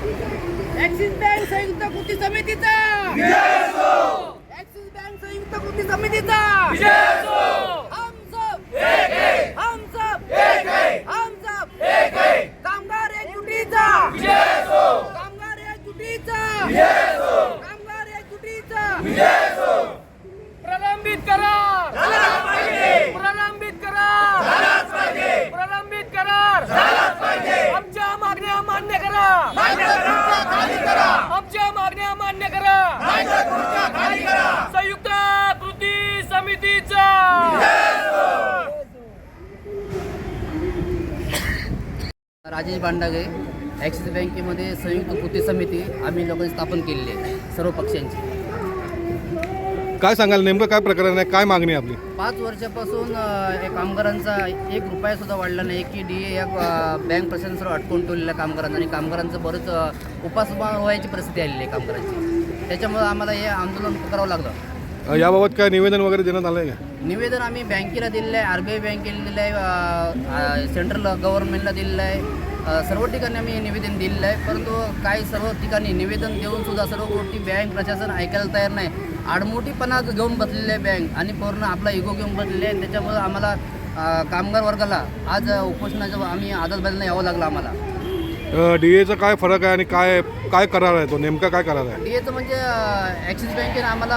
Axis bank संयुक्त कृती समितीचा! ऍक्सिस बँक संयुक्त कृती समितीचा! हम सब हम सब हम सब कामगार एकजुटीचा कामगार एकजुटीचा कामगार एकजुटीचा प्रलंबित करा प्रलंबित करा प्रलंबित करार आमच्या मागण्या मान्य करा आमच्या मागण्या मान्य करा संयुक्त कृती समितीचा राजेश बांडागे ॲक्सिस बँकेमध्ये संयुक्त कृती समिती आम्ही लोकांनी स्थापन केलेली आहे सर्व पक्षांची. काय सांगाल नेमकं काय प्रकरण आहे काय मागणी आहे आपली? पाच वर्षापासून अ, कामगारांचा एक रुपयासुद्धा वाढला नाही की डी ए या अ, बँक प्रशासनावर अटकून ठेवलेल्या कामगारांना आणि कामगारांचं बरंच अ, उपासमार व्हायची परिस्थिती आलेली आहे कामगारांची. त्याच्यामुळे आम्हाला हे आंदोलन करावं लागलं. याबाबत काय निवेदन वगैरे देण्यात आलं आहे का? निवेदन आम्ही बँकेला दिलेलं आहे आर बी आय बँकेला दिलेलं आहे सेंट्रल गव्हर्नमेंटला दिलेलं आहे सर्व ठिकाणी आम्ही निवेदन दिलेलं आहे परंतु काही सर्व ठिकाणी निवेदन देऊन सुद्धा सर्व गोष्टी बँक प्रशासन ऐकायला तयार नाही. आडमोठीपणा घेऊन बसलेले आहे बँक आणि पूर्ण आपला इगो घेऊन बसलेले आहे त्याच्यामुळं आम्हाला कामगार वर्गाला आज अ, उपोषणाचं आम्ही आदत बदलणं यावं लागलं आम्हाला. डी एचा काय फरक आहे आणि काय काय करार आहे तो? नेमका काय करार आहे? डी एचं म्हणजे ॲक्सिस बँकेनं आम्हाला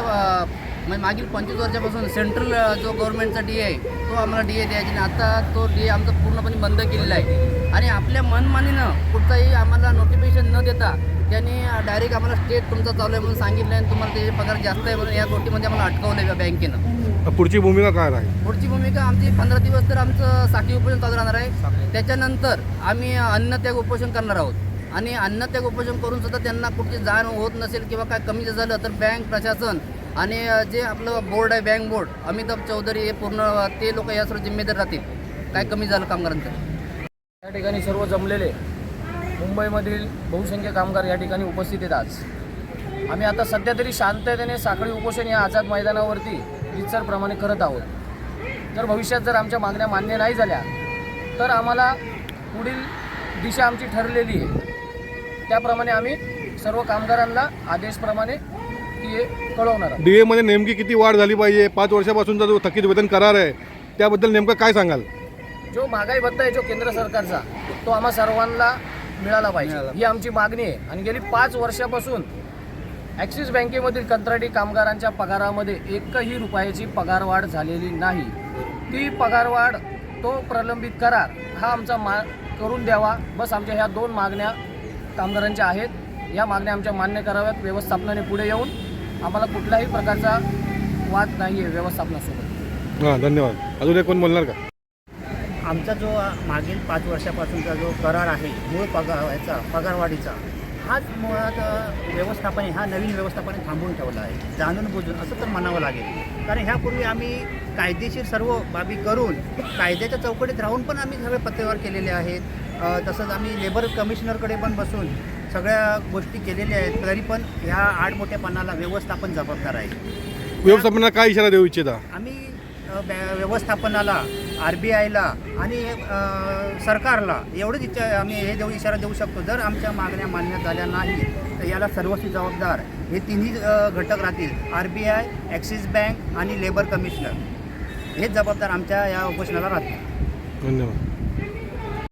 म्हणजे मागील पंचवीस वर्षापासून सेंट्रल जो गव्हर्नमेंटचा डी आहे तो आम्हाला डी ए द्यायची आणि आता तो डी ए आमचा पूर्णपणे बंद केलेला आहे. आणि आपल्या मनमानीनं कुठचाही आम्हाला नोटिफिकेशन न देता त्यांनी डायरेक्ट आम्हाला स्टेट तुमचा चालू आहे म्हणून सांगितलं आणि तुम्हाला त्याचे पगार जास्त आहे म्हणून या गोष्टीमध्ये आम्हाला अटकवलं आहे बँकेनं. पुढची भूमिका काय राहील? पुढची भूमिका आमची पंधरा दिवस तर आमचं साठी उपोषण चालू राहणार आहे. त्याच्यानंतर आम्ही अन्नत्याग उपोषण करणार आहोत. आणि अन्नत्याग उपोषण करून सुद्धा त्यांना कुठची जाण होत नसेल किंवा काय कमी झालं तर बँक प्रशासन आणि जे आपलं बोर्ड आहे बँक बोर्ड अमिताभ चौधरी हे पूर्ण ते लोक यासर जिम्मेदार राहतील. काय कमी झालं कामगारांचं? या ठिकाणी सर्व जमलेले मुंबईमधील बहुसंख्य कामगार या ठिकाणी उपस्थित आहेत आज. आम्ही आता सध्या तरी शांततेने साखळी उपोषण या आझाद मैदानावरती रितसरप्रमाणे करत आहोत. तर भविष्यात जर आमच्या मागण्या मान्य नाही झाल्या तर आम्हाला पुढील दिशा आमची ठरलेली आहे. त्याप्रमाणे आम्ही सर्व कामगारांना आदेशप्रमाणे ती हे कळवणार डी एमध्ये नेमकी किती वाढ झाली पाहिजे? पाच वर्षापासूनचा जो थकीत वेतन करार आहे त्याबद्दल नेमकं काय सांगाल? जो महागाई भत्ता आहे जो केंद्र सरकारचा तो आम्हा सर्वांना मिळाला पाहिजे. ही आमची मागणी आहे. आणि गेली पाच वर्षापासून ॲक्सिस बँकेमधील कंत्राटी कामगारांच्या पगारामध्ये एकही रुपयाची पगारवाढ झालेली नाही. ती पगारवाढ तो प्रलंबित करार हा आमचा मा करून द्यावा. बस आमच्या ह्या दोन मागण्या कामगारांच्या आहेत. या मागण्या आमच्या मान्य कराव्यात. व्यवस्थापनाने पुढे येऊन आम्हाला कुठल्याही प्रकारचा वाद नाही आहे व्यवस्थापनासोबत. हां धन्यवाद. अजून एक कोण बोलणार का? आमचा जो मागील पाच वर्षापासूनचा जो करार आहे मूळ पगार याचा पगारवाढीचा हाच मुळात व्यवस्थापन हा नवीन व्यवस्थापन थांबवून ठेवला आहे. जाणून बुजून असं तर म्हणावं लागेल. कारण ह्यापूर्वी आम्ही कायदेशीर सर्व बाबी करून कायद्याच्या चौकटीत राहून पण आम्ही सगळे पत्तेवार केलेले आहेत. तसंच आम्ही लेबर कमिशनरकडे पण बसून सगळ्या गोष्टी केलेल्या आहेत. तरी पण ह्या आडमोठ्यापणाला व्यवस्थापन जबाबदार आहे. व्यवस्थापनाला काय इशारा देऊ इच्छिता? आम्ही अ, बॅ- व्यवस्थापनाला आर बी आयला आणि अ, सरकारला एवढंच इच्छा आम्ही हे देऊ इशारा देऊ शकतो. जर आमच्या मागण्या मान्य झाल्या नाही तर याला सर्वस्वी जबाबदार हे तिन्ही अ, घटक राहतील. R B I Axis bank आणि लेबर कमिशनर. हेच जबाबदार आमच्या या उपोषणाला राहतील. धन्यवाद.